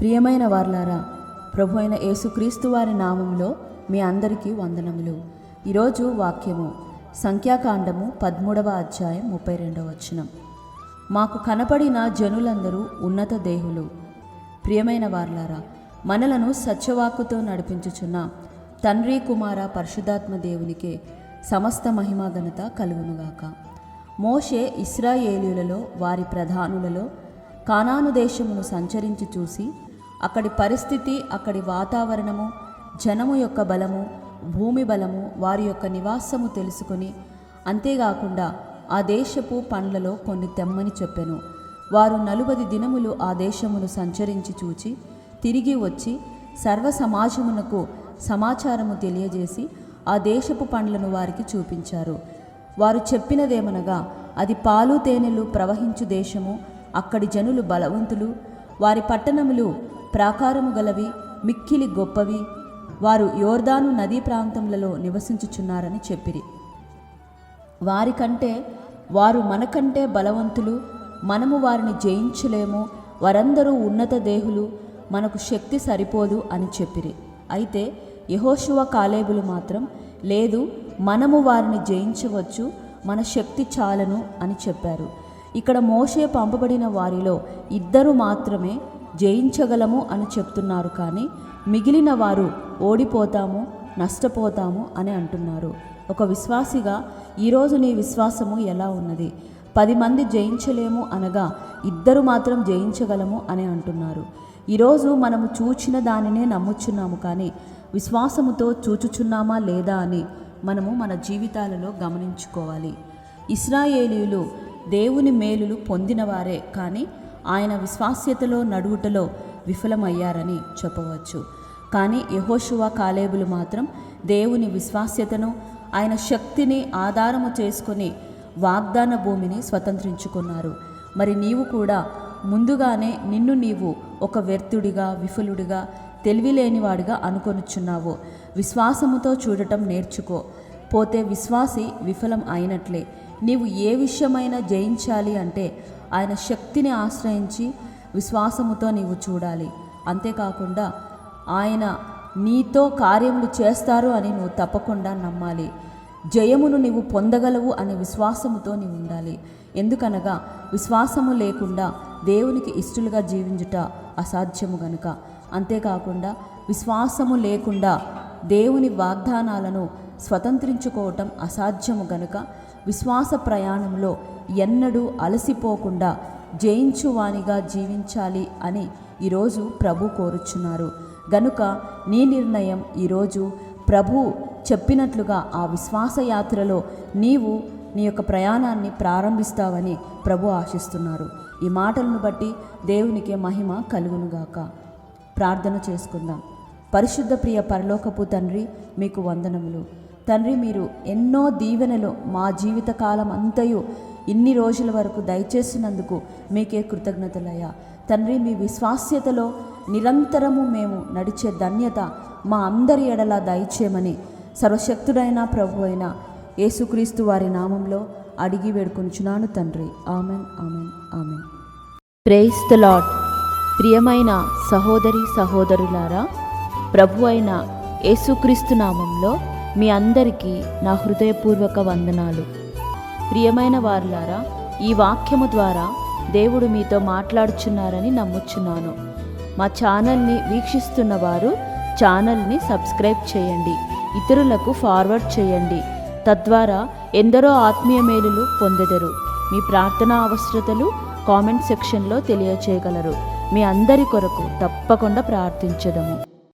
ప్రియమైన వార్లారా ప్రభు అయిన యేసుక్రీస్తు వారి నామంలో మీ అందరికీ వందనములు. ఈరోజు వాక్యము సంఖ్యాకాండము పదమూడవ అధ్యాయం ముప్పై రెండవ వచనం. మాకు కనపడిన జనులందరూ ఉన్నత దేహులు. ప్రియమైన వార్లారా మనలను సత్యవాక్కుతో నడిపించుచున్న తండ్రి కుమార పరిశుధాత్మ దేవునికే సమస్త మహిమా ఘనత కలుగునుగాక. మోషే ఇస్రాయేలీలలో వారి ప్రధానులలో కానాను దేశమును సంచరించి చూసి అక్కడి పరిస్థితి అక్కడి వాతావరణము జనము యొక్క బలము భూమి బలము వారి యొక్క నివాసము తెలుసుకొని అంతేకాకుండా ఆ దేశపు పండ్లలో కొన్ని తెమ్మని చెప్పెను. వారు నలుబది దినములు ఆ దేశమును సంచరించి చూచి తిరిగి వచ్చి సర్వ సమాజమునకు సమాచారము తెలియజేసి ఆ దేశపు పండ్లను వారికి చూపించారు. వారు చెప్పినదేమనగా అది పాలు తేనెలు ప్రవహించు దేశము అక్కడి జనులు బలవంతులు వారి పట్టణములు ప్రాకారము గలవి మిక్కిలి గొప్పవి వారు యోర్దాను నదీ ప్రాంతములలో నివసించుచున్నారని చెప్పిరి. వారికంటే వారు మనకంటే బలవంతులు మనము వారిని జయించలేము వారందరూ ఉన్నత దేహులు మనకు శక్తి సరిపోదు అని చెప్పిరి. అయితే యహోశివ కాలేబులు మాత్రం లేదు మనము వారిని జయించవచ్చు మన శక్తి చాలను అని చెప్పారు. ఇక్కడ మోషే పంపబడిన వారిలో ఇద్దరు మాత్రమే జయించగలము అని చెప్తున్నారు కానీ మిగిలిన వారు ఓడిపోతాము నష్టపోతాము అని అంటున్నారు. ఒక విశ్వాసిగా ఈరోజు నీ విశ్వాసము ఎలా ఉన్నది? పది మంది జయించలేము అనగా ఇద్దరు మాత్రం జయించగలము అని అంటున్నారు. ఈరోజు మనము చూచిన దానినే నమ్ముచున్నాము కానీ విశ్వాసముతో చూచుచున్నామా లేదా అని మనము మన జీవితాలలో గమనించుకోవాలి. ఇస్రాయేలీలు దేవుని మేలులు పొందినవారే కానీ ఆయన విశ్వాస్యతలో నడువుటలో విఫలమయ్యారని చెప్పవచ్చు. కానీ యహోశువ కాలేబులు మాత్రం దేవుని విశ్వాస్యతను ఆయన శక్తిని ఆధారము చేసుకొని వాగ్దాన భూమిని స్వతంత్రించుకున్నారు. మరి నీవు కూడా ముందుగానే నిన్ను నీవు ఒక వ్యర్థుడిగా విఫలుడిగా తెలివిలేనివాడిగా అనుకొనుచున్నావు. విశ్వాసముతో చూడటం నేర్చుకో. పోతే విశ్వాసి విఫలం అయినట్లే. నీవు ఏ విషయమైనా జయించాలి అంటే ఆయన శక్తిని ఆశ్రయించి విశ్వాసముతో నీవు చూడాలి. అంతేకాకుండా ఆయన నీతో కార్యములు చేస్తారు అని నువ్వు తప్పకుండా నమ్మాలి. జయమును నీవు పొందగలవు అనే విశ్వాసముతో నీవు ఉండాలి. ఎందుకనగా విశ్వాసము లేకుండా దేవునికి ఇష్టలుగా జీవించుట అసాధ్యము గనుక. అంతేకాకుండా విశ్వాసము లేకుండా దేవుని వాగ్దానాలను స్వతంత్రించుకోవటం అసాధ్యము గనుక. విశ్వాస ప్రయాణంలో ఎన్నడూ అలసిపోకుండా జయించువానిగా జీవించాలి అని ఈరోజు ప్రభు కోరుచున్నారు. గనుక నీ నిర్ణయం ఈరోజు ప్రభు చెప్పినట్లుగా ఆ విశ్వాసయాత్రలో నీవు నీ యొక్క ప్రయాణాన్ని ప్రారంభిస్తావని ప్రభు ఆశిస్తున్నారు. ఈ మాటలను బట్టి దేవునికి మహిమ కలుగునుగాక. ప్రార్థన చేసుకుందాం. పరిశుద్ధ ప్రియ పరలోకపు తండ్రి మీకు వందనములు. తండ్రి మీరు ఎన్నో దీవెనలు మా జీవితకాలం అంతయు ఇన్ని రోజుల వరకు దయచేసినందుకు మీకే కృతజ్ఞతలయ్యా. తండ్రి మీ విశ్వాస్యతలో నిరంతరము మేము నడిచే ధన్యత మా అందరి ఎడలా దయచేయమని సర్వశక్తుడైన ప్రభు అయిన యేసుక్రీస్తు వారి నామంలో అడిగి వేడుకొనుచున్నాను తండ్రి. Amen amen amen. Praise the Lord ప్రియమైన సహోదరి సహోదరులారా ప్రభు అయిన యేసుక్రీస్తు నామంలో మీ అందరికీ నా హృదయపూర్వక వందనాలు. ప్రియమైన వారులారా ఈ వాక్యము ద్వారా దేవుడు మీతో మాట్లాడుచున్నారని నమ్ముచున్నాను. మా ఛానల్ని వీక్షిస్తున్న వారు ఛానల్ని సబ్స్క్రైబ్ చేయండి ఇతరులకు ఫార్వర్డ్ చేయండి. తద్వారా ఎందరో ఆత్మీయ మేలులు పొందెదరు. మీ ప్రార్థనా అవసరతలు కామెంట్ సెక్షన్లో తెలియచేయగలరు. మీ అందరి కొరకు తప్పకుండా ప్రార్థించదము